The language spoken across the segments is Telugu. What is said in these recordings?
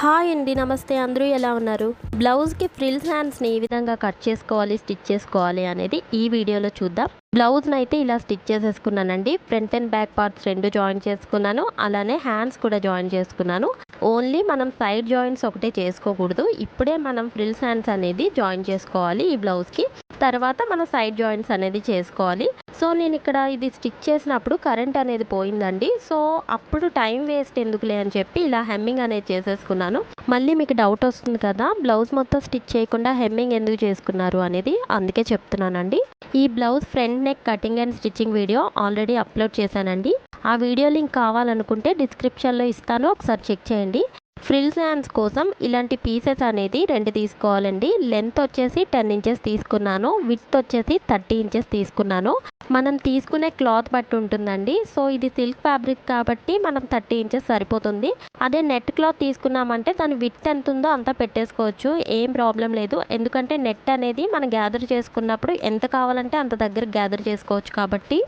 హాయ్ అండి నమస్తే. అందరూ ఎలా ఉన్నారు? బ్లౌజ్కి ఫ్రిల్స్ హ్యాండ్స్ని ఏ విధంగా కట్ చేసుకోవాలి స్టిచ్ చేసుకోవాలి అనేది ఈ వీడియోలో చూద్దాం. బ్లౌజ్ని అయితే ఇలా స్టిచ్ చేసేసుకున్నానండి. ఫ్రంట్ అండ్ బ్యాక్ పార్ట్స్ రెండు జాయిన్ చేసుకున్నాను. అలానే హ్యాండ్స్ కూడా జాయిన్ చేసుకున్నాను. ఓన్లీ మనం సైడ్ జాయింట్స్ ఒకటే చేసుకోకూడదు. ఇప్పుడే మనం ఫ్రిల్స్ హ్యాండ్స్ అనేది జాయిన్ చేసుకోవాలి ఈ బ్లౌజ్కి. తర్వాత మనం సైడ్ జాయింట్స్ అనేది చేసుకోవాలి. సో నేను ఇక్కడ ఇది స్టిచ్ చేసినప్పుడు కరెంట్ అనేది పోయిందండి. సో అప్పుడు టైం వేస్ట్ ఎందుకులే అని చెప్పి ఇలా హెమ్మింగ్ అనేది చేసేసుకున్నాను. మళ్ళీ మీకు డౌట్ వస్తుంది కదా బ్లౌజ్ మొత్తం స్టిచ్ చేయకుండా హెమ్మింగ్ ఎందుకు చేసుకున్నారు అనేది అందుకే చెప్తున్నానండి. ఈ blouse front neck cutting and stitching video already upload చేశానండి. ఆ వీడియో లింక్ కావాలనుకుంటే డిస్క్రిప్షన్లో ఇస్తాను ఒకసారి చెక్ చేయండి. ఫ్రిల్స్ హ్యాండ్స్ కోసం ఇలాంటి పీసెస్ అనేది రెండు తీసుకోవాలండి. లెంత్ వచ్చేసి టెన్ ఇంచెస్ తీసుకున్నాను. విత్ వచ్చేసి థర్టీ ఇంచెస్ తీసుకున్నాను. మనం తీసుకునే క్లాత్ బట్టి ఉంటుందండి. సో ఇది సిల్క్ ఫ్యాబ్రిక్ కాబట్టి మనం థర్టీ ఇంచెస్ సరిపోతుంది. అదే నెట్ క్లాత్ తీసుకున్నామంటే దాని విత్ ఎంత ఉందో అంతా పెట్టేసుకోవచ్చు. ఏం ప్రాబ్లం లేదు. ఎందుకంటే నెట్ అనేది మనం గ్యాదర్ చేసుకున్నప్పుడు ఎంత కావాలంటే అంత దగ్గర గ్యాదర్ చేసుకోవచ్చు కాబట్టి.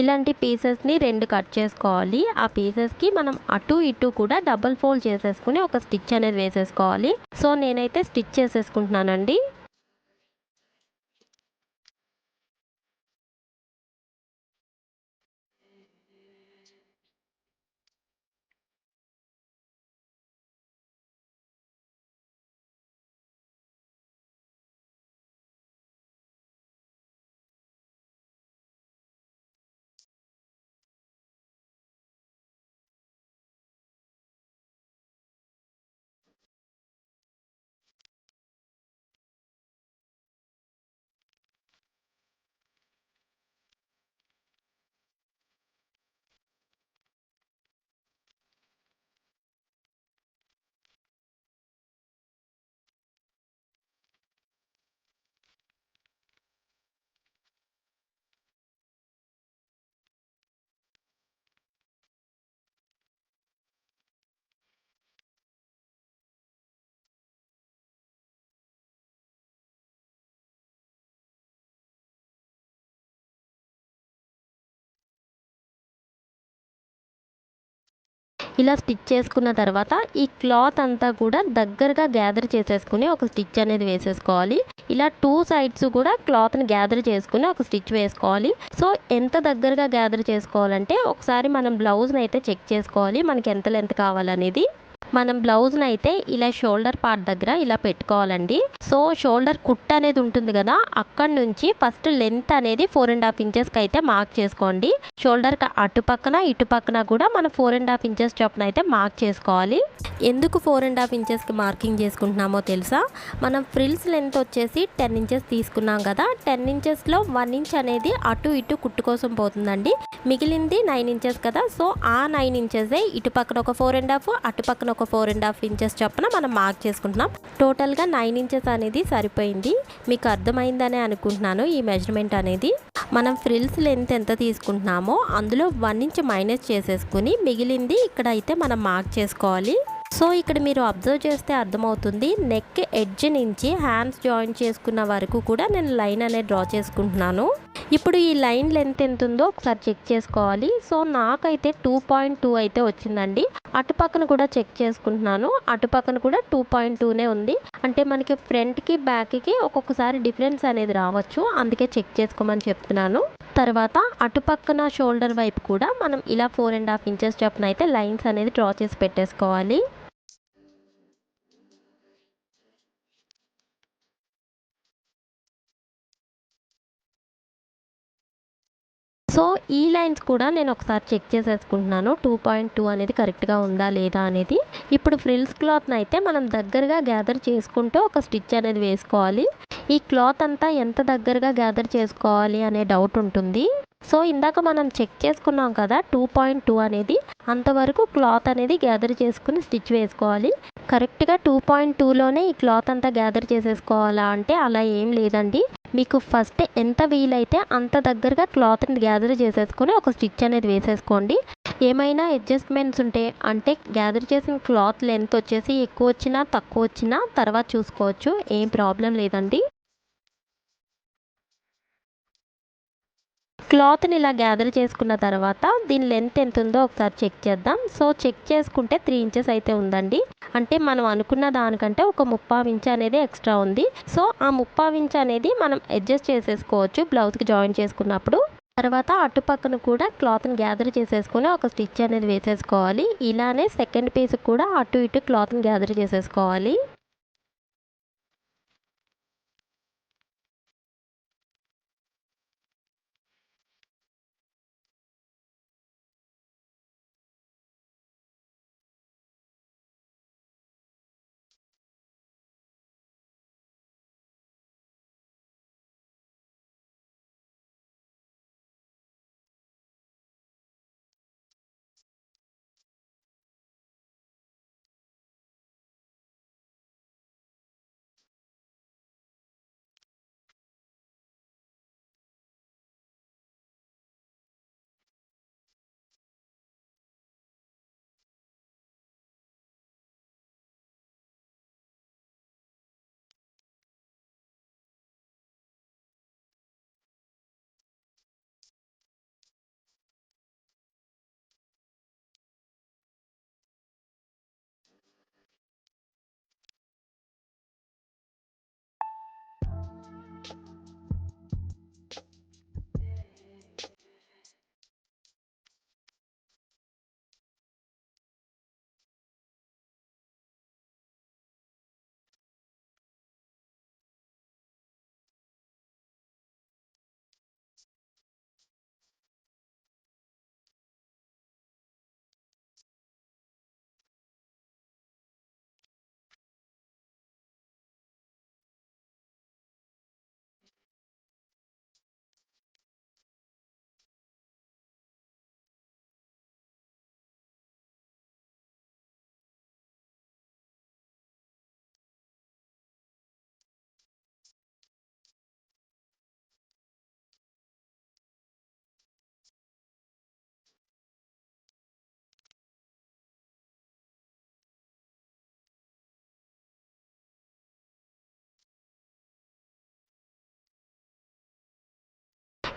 ఇలాంటి పీసెస్ని రెండు కట్ చేసుకోవాలి. ఆ పీసెస్కి మనం అటు ఇటు కూడా డబల్ ఫోల్డ్ చేసేసుకుని ఒక స్టిచ్ అనేది వేసేసుకోవాలి. సో నేనైతే స్టిచ్ చేసేసుకుంటున్నానండి. ఇలా స్టిచ్ చేసుకున్న తర్వాత ఈ క్లాత్ అంతా కూడా దగ్గరగా గ్యాదర్ చేసేసుకుని ఒక స్టిచ్ అనేది వేసేసుకోవాలి. ఇలా టూ సైడ్స్ కూడా క్లాత్ని గ్యాదర్ చేసుకుని ఒక స్టిచ్ వేసుకోవాలి. సో ఎంత దగ్గరగా గ్యాదర్ చేసుకోవాలంటే ఒకసారి మనం బ్లౌజ్ని అయితే చెక్ చేసుకోవాలి. మనకి ఎంత లెంత్ కావాలనేది. మనం బ్లౌజ్ని అయితే ఇలా షోల్డర్ పార్ట్ దగ్గర ఇలా పెట్టుకోవాలండి. సో షోల్డర్ కుట్ అనేది ఉంటుంది కదా అక్కడ నుంచి ఫస్ట్ లెంత్ అనేది ఫోర్ అండ్ హాఫ్ ఇంచెస్కి అయితే మార్క్ చేసుకోండి. షోల్డర్ అటు పక్కన ఇటు పక్కన కూడా మనం ఫోర్ అండ్ హాఫ్ ఇంచెస్ చొప్పున అయితే మార్క్ చేసుకోవాలి. ఎందుకు ఫోర్ అండ్ హాఫ్ ఇంచెస్కి మార్కింగ్ చేసుకుంటున్నామో తెలుసా? మనం ఫ్రిల్స్ లెంత్ వచ్చేసి టెన్ ఇంచెస్ తీసుకున్నాం కదా టెన్ ఇంచెస్లో వన్ ఇంచ్ అనేది అటు ఇటు కుట్టు కోసం పోతుందండి. మిగిలింది నైన్ ఇంచెస్ కదా సో ఆ నైన్ ఇంచెసే ఇటు పక్కన ఒక ఫోర్ అండ్ హాఫ్ అటు పక్కన ఒక ఫోర్ అండ్ హాఫ్ ఇంచెస్ చొప్పున మనం మార్క్ చేసుకుంటున్నాం. టోటల్గా నైన్ ఇంచెస్ అనేది సరిపోయింది. మీకు అర్థమైందనే అనుకుంటున్నాను ఈ మెజర్మెంట్ అనేది. మనం ఫ్రిల్స్ లెంత్ ఎంత తీసుకుంటున్నామో అందులో వన్ ఇంచ్ మైనస్ చేసేసుకుని మిగిలింది ఇక్కడ అయితే మనం మార్క్ చేసుకోవాలి. సో ఇక్కడ మీరు అబ్జర్వ్ చేస్తే అర్థమవుతుంది నెక్ ఎడ్జ్ నుంచి హ్యాండ్స్ జాయిన్ చేసుకున్న వరకు కూడా నేను లైన్ అనేది డ్రా చేసుకుంటున్నాను. ఇప్పుడు ఈ లైన్ లెంత్ ఎంత ఉందో ఒకసారి చెక్ చేసుకోవాలి. సో నాకైతే టూ పాయింట్ టూ అయితే వచ్చిందండి. అటుపక్కన కూడా చెక్ చేసుకుంటున్నాను. అటుపక్కన కూడా టూ పాయింట్ టూనే ఉంది. అంటే మనకి ఫ్రంట్కి బ్యాక్కి ఒక్కొక్కసారి డిఫరెన్స్ అనేది రావచ్చు. అందుకే చెక్ చేసుకోమని చెప్తున్నాను. తర్వాత అటుపక్కన షోల్డర్ వైపు కూడా మనం ఇలా ఫోర్ అండ్ హాఫ్ ఇంచెస్ చొప్పున అయితే లైన్స్ అనేది డ్రా చేసి పెట్టేసుకోవాలి. సో ఈ లైన్స్ కూడా నేను ఒకసారి చెక్ చేసేసుకుంటున్నాను. టూ పాయింట్ టూ అనేది కరెక్ట్గా ఉందా లేదా అనేది. ఇప్పుడు ఫ్రిల్స్ క్లాత్ని అయితే మనం దగ్గరగా గ్యాదర్ చేసుకుంటూ ఒక స్టిచ్ అనేది వేసుకోవాలి. ఈ క్లాత్ అంతా ఎంత దగ్గరగా గ్యాదర్ చేసుకోవాలి అనే డౌట్ ఉంటుంది. సో ఇందాక మనం చెక్ చేసుకున్నాం కదా టూ పాయింట్ టూ అనేది. అంతవరకు క్లాత్ అనేది గ్యాదర్ చేసుకుని స్టిచ్ వేసుకోవాలి. కరెక్ట్గా టూ పాయింట్ టూలోనే ఈ క్లాత్ అంతా గ్యాదర్ చేసేసుకోవాలా అంటే అలా ఏం లేదండి. మీకు ఫస్ట్ ఎంత వీలైతే అంత దగ్గరగా క్లాత్ని గ్యాదర్ చేసేసుకొని ఒక స్టిచ్ అనేది వేసేసుకోండి. ఏమైనా అడ్జస్ట్మెంట్స్ ఉంటే అంటే గ్యాదర్ చేసిన క్లాత్ లెంత్ వచ్చేసి ఎక్కువ వచ్చినా తక్కువ వచ్చినా తర్వాత చూసుకోవచ్చు. ఏం ప్రాబ్లం లేదండి. క్లాత్ని ఇలా గ్యాదర్ చేసుకున్న తర్వాత దీని లెంత్ ఎంత ఉందో ఒకసారి చెక్ చేద్దాం. సో చెక్ చేసుకుంటే త్రీ ఇంచెస్ అయితే ఉందండి. అంటే మనం అనుకున్న దానికంటే ఒక ముప్పావు ఇంచ్ అనేది ఎక్స్ట్రా ఉంది. సో ఆ ముప్పావు ఇంచ్ అనేది మనం అడ్జస్ట్ చేసేసుకోవచ్చు బ్లౌజ్కి జాయిన్ చేసుకున్నప్పుడు. తర్వాత అటుపక్కన కూడా క్లాత్ని గ్యాదర్ చేసేసుకొని ఒక స్టిచ్ అనేది వేసేసుకోవాలి. ఇలానే సెకండ్ పీస్కి కూడా అటు ఇటు క్లాత్ని గ్యాదర్ చేసేసుకోవాలి.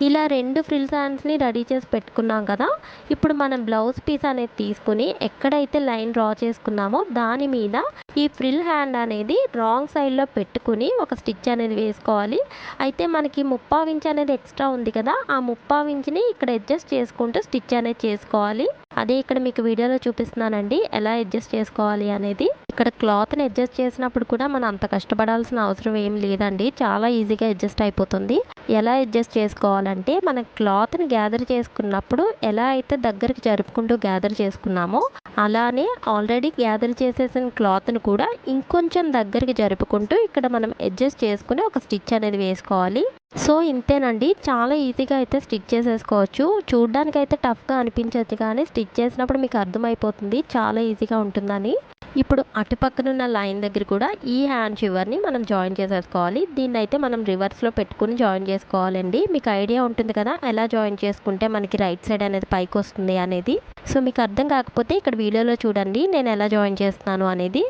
ఇలా రెండు ఫ్రిల్ హ్యాండ్స్ని రెడీ చేసి పెట్టుకున్నాం కదా. ఇప్పుడు మనం బ్లౌజ్ పీస్ అనేది తీసుకుని ఎక్కడైతే లైన్ డ్రా చేసుకున్నామో దాని మీద ఈ ఫ్రిల్ హ్యాండ్ అనేది రాంగ్ సైడ్లో పెట్టుకుని ఒక స్టిచ్ అనేది వేసుకోవాలి. అయితే మనకి ముప్పావు ఇంచ్ అనేది ఎక్స్ట్రా ఉంది కదా. ఆ ముప్పావు ఇంచ్ని ఇక్కడ అడ్జస్ట్ చేసుకుంటూ స్టిచ్ అనేది చేసుకోవాలి. అదే ఇక్కడ మీకు వీడియోలో చూపిస్తున్నానండి. ఎలా అడ్జస్ట్ చేసుకోవాలి అనేది. ఇక్కడ క్లాత్ని అడ్జస్ట్ చేసినప్పుడు కూడా మనం అంత కష్టపడాల్సిన అవసరం ఏం లేదండి. చాలా ఈజీగా అడ్జస్ట్ అయిపోతుంది. ఎలా అడ్జస్ట్ చేసుకోవాలి చేసుకోవాలంటే మన క్లాత్ని గ్యాదర్ చేసుకున్నప్పుడు ఎలా అయితే దగ్గరికి జరుపుకుంటూ గ్యాదర్ చేసుకున్నామో అలానే ఆల్రెడీ గ్యాదర్ చేసేసిన క్లాత్ని కూడా ఇంకొంచెం దగ్గరికి జరుపుకుంటూ ఇక్కడ మనం అడ్జస్ట్ చేసుకుని ఒక స్టిచ్ అనేది వేసుకోవాలి. సో ఇంతేనండి. చాలా ఈజీగా అయితే స్టిచ్ చేసేసుకోవచ్చు. చూడ్డానికి అయితే టఫ్గా అనిపించవచ్చు కానీ స్టిచ్ చేసినప్పుడు మీకు అర్థమైపోతుంది. చాలా ఈజీగా ఉంటుందని. ఇప్పుడు అటుపక్కనున్న లైన్ దగ్గర కూడా ఈ హ్యాండ్ షివర్ని మనం జాయిన్ చేసేసుకోవాలి. దీన్ని అయితే మనం రివర్స్లో పెట్టుకుని జాయిన్ చేసుకోవాలండి. మీకు ఐడియా ఉంటుంది కదా ఎలా జాయిన్ చేసుకుంటే మనకి రైట్ సైడ్ అనేది పైకి వస్తుంది అనేది. సో మీకు అర్థం కాకపోతే ఇక్కడ వీడియోలో చూడండి నేను ఎలా జాయిన్ చేస్తున్నాను అనేది.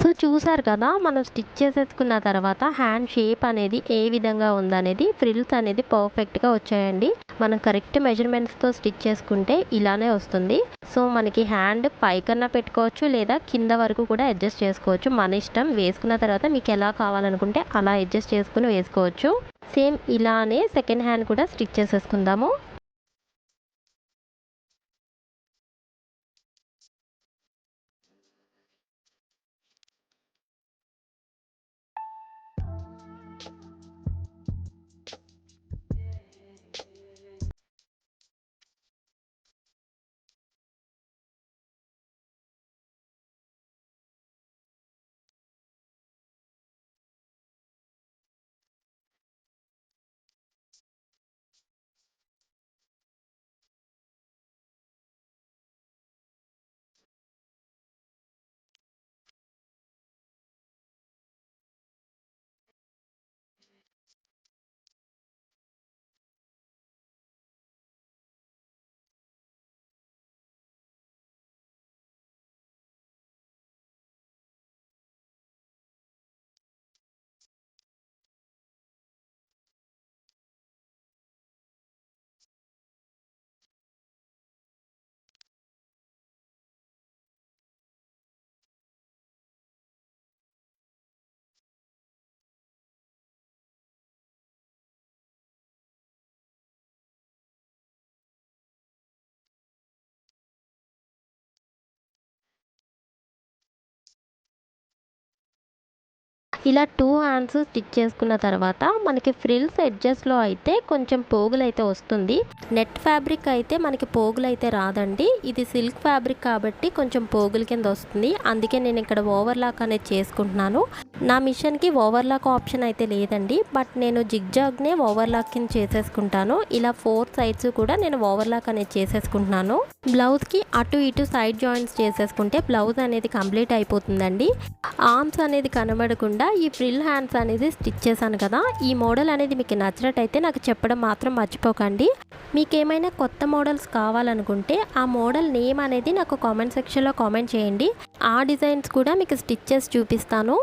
సో చూసారు కదా మనం స్టిచ్ చేసేసుకున్న తర్వాత హ్యాండ్ షేప్ అనేది ఏ విధంగా ఉందనేది ఫ్రిల్స్ అనేది పర్ఫెక్ట్గా వచ్చాయండి. మనం కరెక్ట్ మెజర్మెంట్స్తో స్టిచ్ చేసుకుంటే ఇలానే వస్తుంది. సో మనకి హ్యాండ్ పైకన్నా పెట్టుకోవచ్చు లేదా కింద వరకు కూడా అడ్జస్ట్ చేసుకోవచ్చు. మన ఇష్టం వేసుకున్న తర్వాత మీకు ఎలా కావాలనుకుంటే అలా అడ్జస్ట్ చేసుకుని వేసుకోవచ్చు. సేమ్ ఇలానే సెకండ్ హ్యాండ్ కూడా స్టిచ్ చేసేసుకుందాము. ఇలా టూ హ్యాండ్స్ స్టిచ్ చేసుకున్న తర్వాత మనకి ఫ్రిల్స్ ఎడ్జెస్లో అయితే కొంచెం పోగులు అయితే వస్తుంది. నెట్ ఫ్యాబ్రిక్ అయితే మనకి పోగులు అయితే రాదండి. ఇది సిల్క్ ఫ్యాబ్రిక్ కాబట్టి కొంచెం పోగుల కింద వస్తుంది. అందుకే నేను ఇక్కడ ఓవర్లాక్ అనేది చేసుకుంటున్నాను. నా మిషన్కి ఓవర్లాక్ ఆప్షన్ అయితే లేదండి బట్ నేను జిగ్జాగ్నే ఓవర్లాక్ కింద చేసేసుకుంటాను. ఇలా ఫోర్ సైడ్స్ కూడా నేను ఓవర్లాక్ అనేది చేసేసుకుంటున్నాను. బ్లౌజ్కి అటు ఇటు సైడ్ జాయింట్స్ చేసేసుకుంటే బ్లౌజ్ అనేది కంప్లీట్ అయిపోతుందండి. ఆర్మ్స్ అనేది కనబడకుండా ఈ ఫ్రిల్ హ్యాండ్స్ అనేది స్టిచ్ చేశాను కదా ఈ మోడల్ అనేది మీకు నచ్చినట్టయితే నాకు చెప్పడం మాత్రం మర్చిపోకండి. మీకు ఏమైనా కొత్త మోడల్స్ కావాలనుకుంటే ఆ మోడల్ నేమ్ అనేది నాకు కామెంట్ సెక్షన్లో కామెంట్ చేయండి. ఆ డిజైన్స్ కూడా మీకు స్టిచ్చెస్ చూపిస్తాను.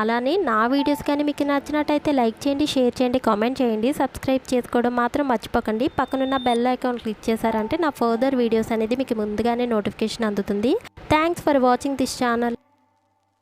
అలానే నా వీడియోస్ కానీ మీకు నచ్చినట్టయితే లైక్ చేయండి షేర్ చేయండి కామెంట్ చేయండి. సబ్స్క్రైబ్ చేసుకోవడం మాత్రం మర్చిపోకండి. పక్కనున్న బెల్ ఐకాన్ క్లిక్ చేశారంటే నా ఫర్దర్ వీడియోస్ అనేది మీకు ముందుగానే నోటిఫికేషన్ అందుతుంది. Thanks for watching this channel.